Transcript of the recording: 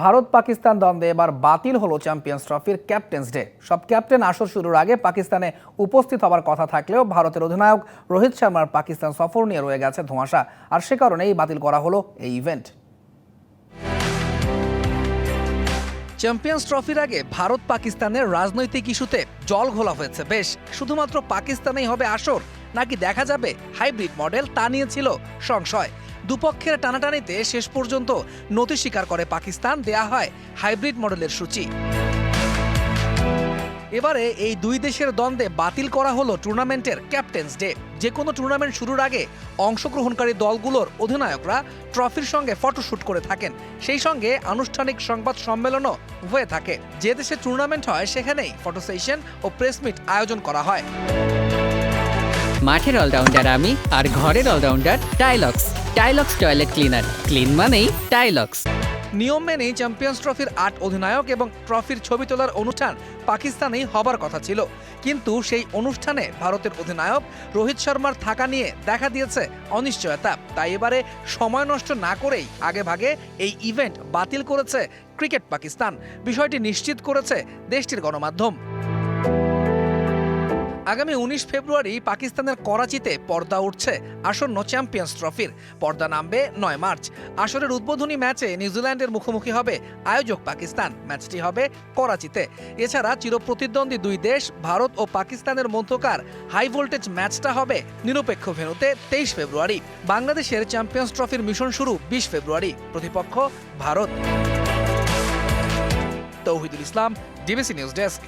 ভারত পাকিস্তান দ্বন্দ্বে এবার বাতিল হলো চ্যাম্পিয়ন্স ট্রফির ক্যাপ্টেন্স ডে। সব ক্যাপ্টেন আসর শুরুর আগে পাকিস্তানে উপস্থিত হবার কথা থাকলেও ভারতের অধিনায়ক রোহিত শর্মার পাকিস্তান সফর নিয়ে রয়ে গেছে ধোঁয়াশা। আর সে কারণেই বাতিল করা হলো এই ইভেন্ট চ্যাম্পিয়ন্স ট্রফির আগে ভারত পাকিস্তানের রাজনৈতিক ইস্যুতে জল ঘোলা হয়েছে। বেশ, শুধুমাত্র পাকিস্তানেই হবে আসর, নাকি দেখা যাবে হাইব্রিড মডেল তা নিয়ে ছিল সংশয়। দুপক্ষের টানাটানিতে শেষ পর্যন্ত নথি স্বীকার করে পাকিস্তান, দেয়া হয় হাইব্রিড মডেলের সূচি। এবারে এই দুই দেশের দ্বন্দ্বে বাতিল করা হলো টুর্নামেন্টের ক্যাপ্টেন্স ডে। যে কোনো টুর্নামেন্ট শুরুর আগে অংশগ্রহণকারী দলগুলোর অধিনায়করা ট্রফির সঙ্গে ফটোশুট করে থাকেন। সেই সঙ্গে আনুষ্ঠানিক সংবাদ সম্মেলনও হয়ে থাকে। যে দেশে টুর্নামেন্ট হয়, সেখানেই ফটো সেশন ও প্রেস মিট আয়োজন করা হয়। মাঠের অলরাউন্ডার আমি আর ঘরের allrounder Tylox. Tylox toilet cleaner. Clean মানেই টাইলক্স। নিয়ম মেনেই চ্যাম্পিয়ন্স ট্রফির আট অধিনায়ক এবং ট্রফির ছবি তোলার অনুষ্ঠান পাকিস্তানেই হবার কথা ছিল। কিন্তু সেই অনুষ্ঠানে ভারতের অধিনায়ক রোহিত শর্মার থাকা নিয়ে দেখা দিয়েছে অনিশ্চয়তা। তাই এবারে সময় নষ্ট না করেই আগে ভাগে এই ইভেন্ট বাতিল করেছে ক্রিকেট পাকিস্তান। বিষয়টি নিশ্চিত করেছে দেশটির গণমাধ্যম। আগামী উনিশ ফেব্রুয়ারি পাকিস্তানের করাচিতে পর্দা উঠছে। আসন্ন চ্যাম্পিয়ন্স ট্রফির। পর্দা নামবে নয় মার্চ। আসরের উদ্বোধনী ম্যাচে নিউজিল্যান্ডের মুখোমুখি হবে আয়োজক পাকিস্তান। ম্যাচটি হবে করাচিতে। এছাড়া চিরপ্রতিদ্বন্দ্বী দুই দেশ, ভারত ও পাকিস্তানের মধ্যকার হাই ভোল্টেজ ম্যাচটা হবে নিরপেক্ষ ভেন্যুতে তেইশ ফেব্রুয়ারি। বাংলাদেশের চ্যাম্পিয়ন্স ট্রফির মিশন শুরু বিশ ফেব্রুয়ারি। প্রতিপক্ষ Bharat. Tauhidul Islam, DBC news desk.